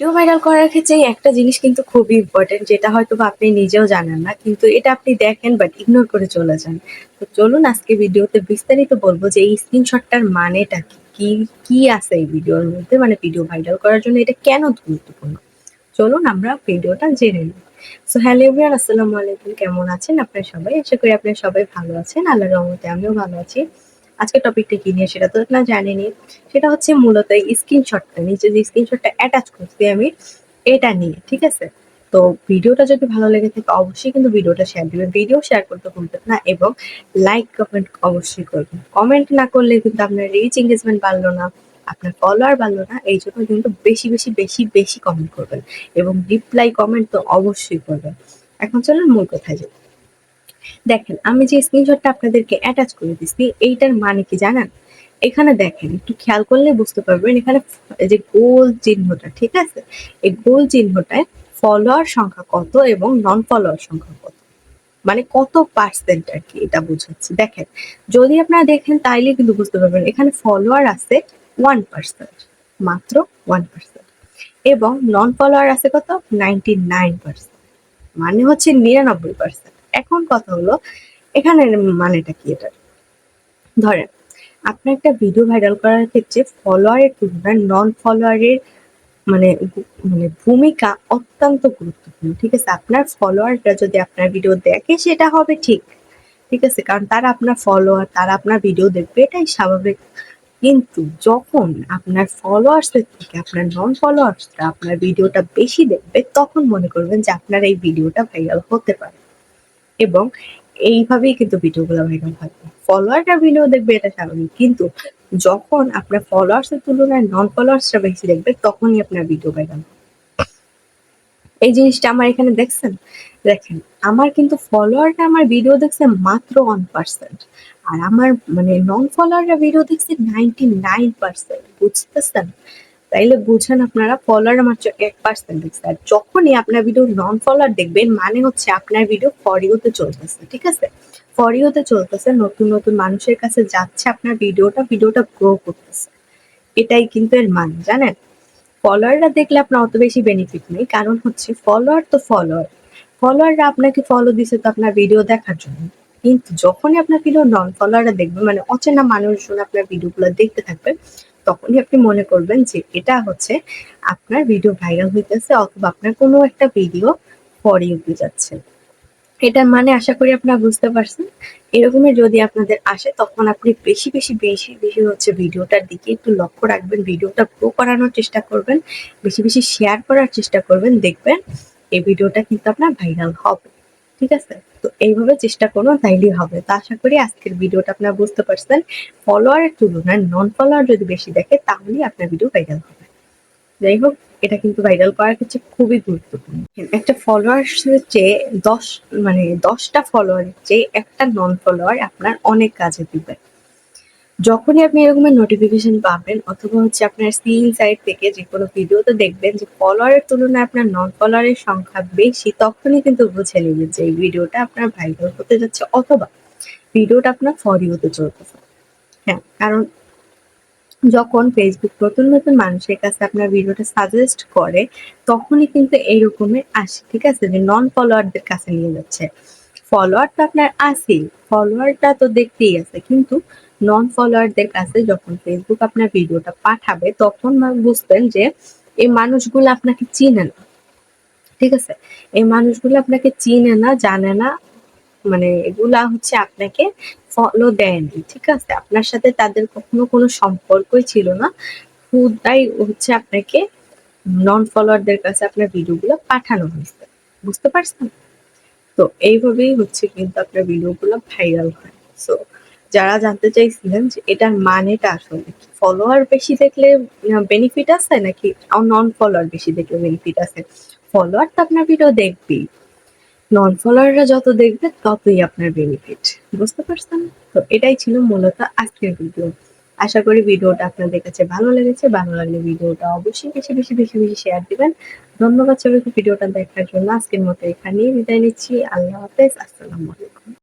Video viral করার ক্ষেত্রে একটা জিনিস কিন্তু খুবই ইম্পর্টেন্ট যেটা হয়তো বা আপনি নিজেও জানেন না, কিন্তু এটা আপনি দেখেন বাট ইগনোর করে চলে যান। তো চলুন আজকে ভিডিওতে বিস্তারিত বলব যে এই স্ক্রিনশটটার মানেটা কি? কি কি আছে এই ভিডিওর মধ্যে? মানে ভিডিও ভাইরাল করার জন্য এটা কেন গুরুত্বপূর্ণ? চলুন আমরা ভিডিওটা জেনে নিই। সো হ্যালো এভরিওয়ান আসসালামু আলাইকুম। কেমন আছেন আপনারা সবাই? আশা করি আপনারা সবাই ভালো আছেন। আল্লাহর রহমতে আমিও ভালো আছি। আজকে টপিকটা কি নিয়ে সেটা তো না জানেনি। সেটা হচ্ছে মূলত স্ক্রিনশটটা নিচে যে স্ক্রিনশটটা অ্যাটাচ করছি আমি, এটা নিয়ে, ঠিক আছে? তো ভিডিওটা যদি ভালো লেগে থাকে, অবশ্যই কিন্তু ভিডিওটা শেয়ার দিবেন। ভিডিও শেয়ার করতে ভুলবেন না এবং লাইক কমেন্ট অবশ্যই করবেন। কমেন্ট না করলে কিন্তু আপনার রিচ এঙ্গেজমেন্ট বাড়লো না, আপনার ফলোয়ার বাড়লো না, এই জন্য কিন্তু বেশি বেশি বেশি বেশি কমেন্ট করবেন এবং রিপ্লাই কমেন্ট তো অবশ্যই করবেন। এখন চলুন মূল কথায় যাই। দেখেন, আমি যে স্ক্রিনশটটা আপনাদেরকে অ্যাটাচ করে দিচ্ছি এইটার মানে কি জানেন? এখানে দেখেন, একটু খেয়াল করলে বুঝতে পারবেন, এখানে যে গোল চিহ্নটা, ঠিক আছে? এই গোল চিহ্নটায় ফলোয়ার সংখ্যা কত এবং নন ফলোয়ার সংখ্যা কত? মানে কত পার্সেন্ট আর কি এটা বুঝাচ্ছে। দেখেন, যদি আপনারা দেখেন, তাইলে কিন্তু বুঝতে পারবেন, এখানে ফলোয়ার আছে ওয়ান পার্সেন্ট মাত্র ওয়ান পার্সেন্ট এবং নন ফলোয়ার আছে কত? নাইনটি নাইন পার্সেন্ট মানে হচ্ছে নিরানব্বই পার্সেন্ট এখন কথা হলো এখানে মানেটা কি এটা ধরেন আপনার একটা ভিডিও ভাইরাল করার ক্ষেত্রে ফলোয়ারের তুলনায় নন ফলোয়ারের মানে মানে ভূমিকা অত্যন্ত গুরুত্বপূর্ণ, ঠিক আছে? আপনার ফলোয়াররা যদি আপনার ভিডিও দেখে সেটা হবে ঠিক ঠিক আছে? কারণ তারা আপনার ফলোয়ার তারা আপনার ভিডিও দেখবে, এটাই স্বাভাবিক। কিন্তু যখন আপনার ফলোয়ার্সের থেকে আপনার নন ফলোয়ার্সরা আপনার ভিডিওটা বেশি দেখবে, তখন মনে করবেন যে আপনার এই ভিডিওটা ভাইরাল হতে পারে। এবং এইভাবেই কিন্তু ভিডিওগুলো ভাইরাল হয়। ফলোয়াররা ভিডিও দেখবে, এটা স্বাভাবিক। কিন্তু যখন আপনার ফলোয়ার্সের তুলনায় নন ফলোয়ার্সরা বেশি দেখবে, তখনই আপনার ভিডিও ভাইরাল এই জিনিসটা আমার এখানে দেখছেন? দেখেন, আমার কিন্তু ফলোয়াররা আমার ভিডিও দেখছে মাত্র ওয়ান পার্সেন্ট আর আমার মানে নন ফলোয়াররা ভিডিও দেখছে নাইনটি নাইন পার্সেন্ট বুঝতেছেন? তাইলে বুঝেন আপনারা ফলোয়ার মাত্র এক পার্সেন্ট দেখছে আর যখনই আপনার ভিডিও নন ফলোয়ার দেখবেন মানে হচ্ছে আপনার ভিডিও ফরিওতে চলতেছে, ঠিক আছে? ফরিওতে চলতেছে, নতুন নতুন মানুষের কাছে যাচ্ছে আপনার ভিডিওটা ভিডিওটা গ্রো করতেছে। এটাই কিন্তু এর মান, জানেন? ফলোয়াররা দেখলে আপনার অত বেশি বেনিফিট নেই, কারণ হচ্ছে ফলোয়ার তো ফলোয়ার ফলোয়াররা আপনাকে ফলো দিছে তো আপনার ভিডিও দেখার জন্য। কিন্তু যখনই আপনার ভিডিও নন ফলোয়াররা দেখবে মানে অচেনা মানুষজন আপনার ভিডিওগুলো দেখতে থাকবে তখনই আপনি মনে করবেন যে এটা হচ্ছে আপনার ভিডিও ভাইরাল হইতেছে অথবা আপনার কোনো একটা ভিডিও পরে উঠে যাচ্ছে। এটার মানে আশা করি আপনারা বুঝতে পারছেন। এরকমের যদি আপনাদের আসে, তখন আপনি বেশি বেশি বেশি বেশি হচ্ছে ভিডিওটার দিকে একটু লক্ষ্য রাখবেন, ভিডিওটা গ্রো করানোর চেষ্টা করবেন, বেশি বেশি শেয়ার করার চেষ্টা করবেন, দেখবেন এই ভিডিওটা কিন্তু আপনার ভাইরাল হবে। ঠিক আছে? তো এইভাবে চেষ্টা করুন তাইলেই হবে। তো আশা করি আজকের ভিডিওটা আপনারা বুঝতে পারছেন। ফলোয়ারের তুলনায় নন ফলোয়ার যদি বেশি দেখে, তাহলেই আপনার ভিডিও ভাইরাল হবে। যাই হোক, এটা কিন্তু ভাইরাল করার ক্ষেত্রে খুবই গুরুত্বপূর্ণ। একটা ফলোয়ার চেয়ে দশ মানে দশটা ফলোয়ারের চেয়ে একটা নন ফলোয়ার আপনার অনেক কাজে দিবে। যখনই আপনি এরকমের নোটিফিকেশন পাবেন অথবা হচ্ছে আপনার সিন সাইড থেকে যে কোনো ভিডিওতে দেখবেন যে ফলোয়ারের তুলনায় আপনার নন ফলোয়ারের সংখ্যা বেশি, তখনই কিন্তু বুঝে নেবেন যে এই ভিডিওটা আপনার ভাইরাল হতে যাচ্ছে অথবা ভিডিওটা আপনার ফরি হতে চলতেছে হ্যাঁ কারণ যখন ফেসবুক নতুন নতুন মানুষের কাছে আপনার ভিডিওটা সাজেস্ট করে, তখনই কিন্তু এইরকমের আসে, ঠিক আছে? যে নন ফলোয়ারদের কাছে নিয়ে যাচ্ছে। ফলোয়ার তো আপনার আসেই ফলোয়ারটা তো দেখতেই আছে, কিন্তু নন ফলোয়ারদের কাছে যখন ফেসবুক আপনার ভিডিওটা পাঠাবে, তখন বুঝবেন যে এই মানুষগুলো আপনাকে চিনে না। ঠিক আছে? এই মানুষগুলো আপনাকে চিনে না, জানে না মানে এগুলা হচ্ছে আপনাকে ফলো দেয়নি। ঠিক আছে? আপনার সাথে তাদের কখনো কোনো সম্পর্কই ছিল না। খুদাই হচ্ছে আপনাকে নন ফলোয়ারদের কাছে আপনার ভিডিওগুলো পাঠানো হয়েছে। বুঝতে পারছেন? তো এইভাবেই হচ্ছে কিন্তু আপনার ভিডিওগুলো ভাইরাল হয়। সো যারা জানতে চাইছিলেন যে এটার মানেটা আসলে ফলোয়ার বেশি দেখলে বেনিফিট আছে নাকি? নন ফলোয়ার বেশি দেখলে বেনিফিট আছে? ফলোয়ার তো আপনার ভিডিও দেখবেই। নন ফলোয়াররা যত দেখবে, ততই আপনার বেনিফিট বুঝতে পারছেন? তো এটাই ছিল মূলত আজকের ভিডিও আশা করি ভিডিওটা আপনাদের কাছে ভালো লেগেছে। ভালো লাগলে ভিডিওটা অবশ্যই বেশি বেশি বেশি বেশি শেয়ার দিবেন। ধন্যবাদ সবাইকে ভিডিওটা দেখার জন্য। আজকের মতো এখানেই বিদায় নিচ্ছি। আল্লাহ হাফেজ। আসসালামু আলাইকুম।